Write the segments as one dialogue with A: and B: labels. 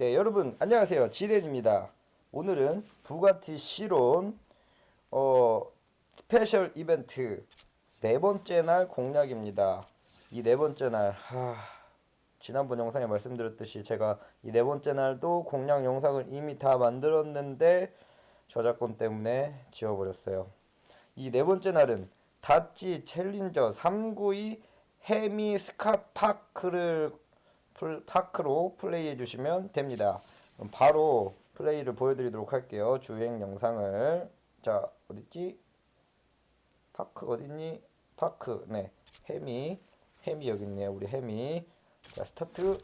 A: 네, 여러분 안녕하세요. 지덴입니다. 오늘은 부가티 시론 어 스페셜 이벤트 네 번째 날 공략입니다. 이 네 번째 날 하, 지난번 영상에 말씀드렸듯이 제가 이 네 번째 날도 공략 영상을 이미 다 만들었는데 저작권 때문에 지워버렸어요. 이 네 번째 날은 다찌 챌린저 392 해미 스카파크를 풀, 파크로 플레이해 주시면 됩니다. 그럼 바로 플레이를 보여드리도록 할게요. 주행 영상을 자 어딨지? 파크 어딨니? 파크 네 해미 해미 여기 있네요. 우리 해미 자 스타트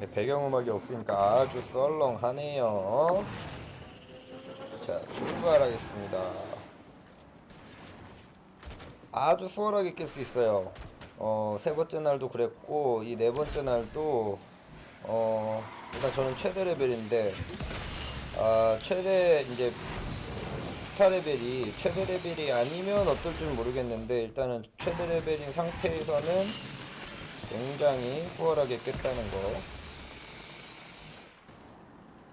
A: 네, 배경음악이 없으니까 아주 썰렁하네요. 자 출발하겠습니다. 아주 수월하게 깰 수 있어요. 어, 세 번째 날도 그랬고, 이 네 번째 날도, 어, 일단 저는 최대 레벨인데, 아, 최대, 이제, 스타 레벨이, 최대 레벨이 아니면 어떨 줄 모르겠는데, 일단은 최대 레벨인 상태에서는 굉장히 수월하게 깼다는 거.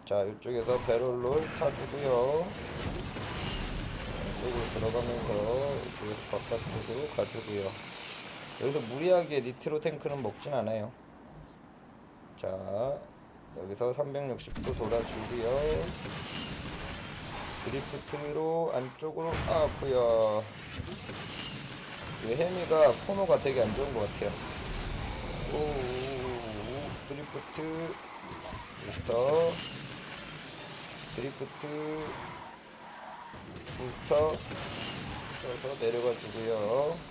A: 자, 이쪽에서 배럴롤 타주고요. 이쪽으로 들어가면서 이쪽에서 바깥쪽으로 가주고요. 여기서 무리하게 니트로 탱크는 먹진 않아요. 자, 여기서 360도 돌아주고요. 드리프트로 안쪽으로 아프요. 이 해미가 코너가 되게 안 좋은 것 같아요. 오, 드리프트, 부스터, 드리프트, 부스터, 써서 내려가 주고요.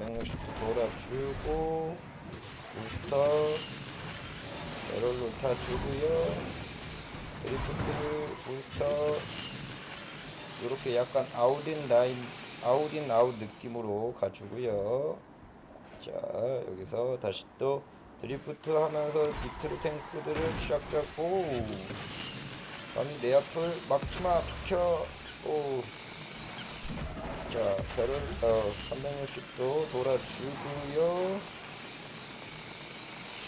A: 360도 돌아주고 부스터 에럴로 타주고요. 드리프트 부스터. 이렇게 약간 아웃인 라인 아웃인 아웃 느낌으로 가주고요. 자 여기서 다시 또 드리프트 하면서 비트로 탱크들을 쫙 잡고 감히 내 앞을 막지마 비켜. 오 자, 배를 어, 360도 돌아주고요.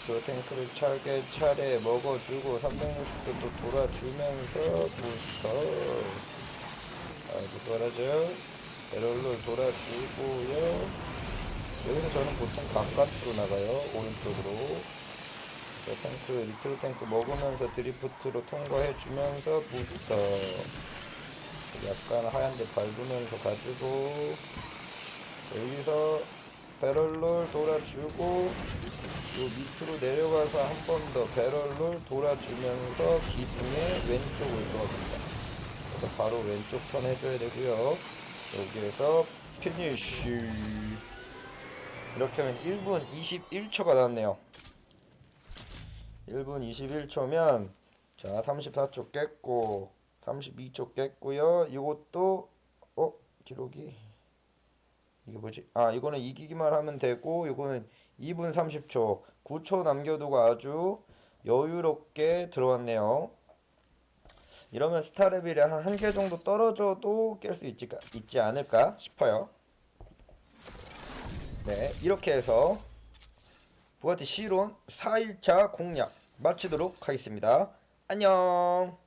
A: 그 탱크를 차게 차례 먹어주고 360도 또 돌아주면서 부스터 아주 수월하죠. 배럴로 돌아주고요. 여기서 저는 보통 바깥으로 나가요. 오른쪽으로. 자, 탱크, 리틀 탱크 먹으면서 드리프트로 통과해주면서 부스터. 약간 하얀데 밟으면서 가지고 여기서 배럴롤 돌아주고 요 밑으로 내려가서 한 번 더 배럴롤 돌아주면서 기둥의 왼쪽을 도와줍니다. 그래서 바로 왼쪽 턴 해줘야 되고요. 여기에서 피니쉬 이렇게 하면 1분 21초가 나왔네요. 1분 21초면 자 34초 깼고 32초 깼고요. 이것도 어 기록이 이게 뭐지? 아 이거는 이기기만 하면 되고 이거는 2분 30초 9초 남겨두고 아주 여유롭게 들어왔네요. 이러면 스타 레벨이 한한 개 정도 떨어져도 깰 수 있지, 있지 않을까 싶어요. 네, 이렇게 해서 부가티 C론 4일차 공략 마치도록 하겠습니다. 안녕!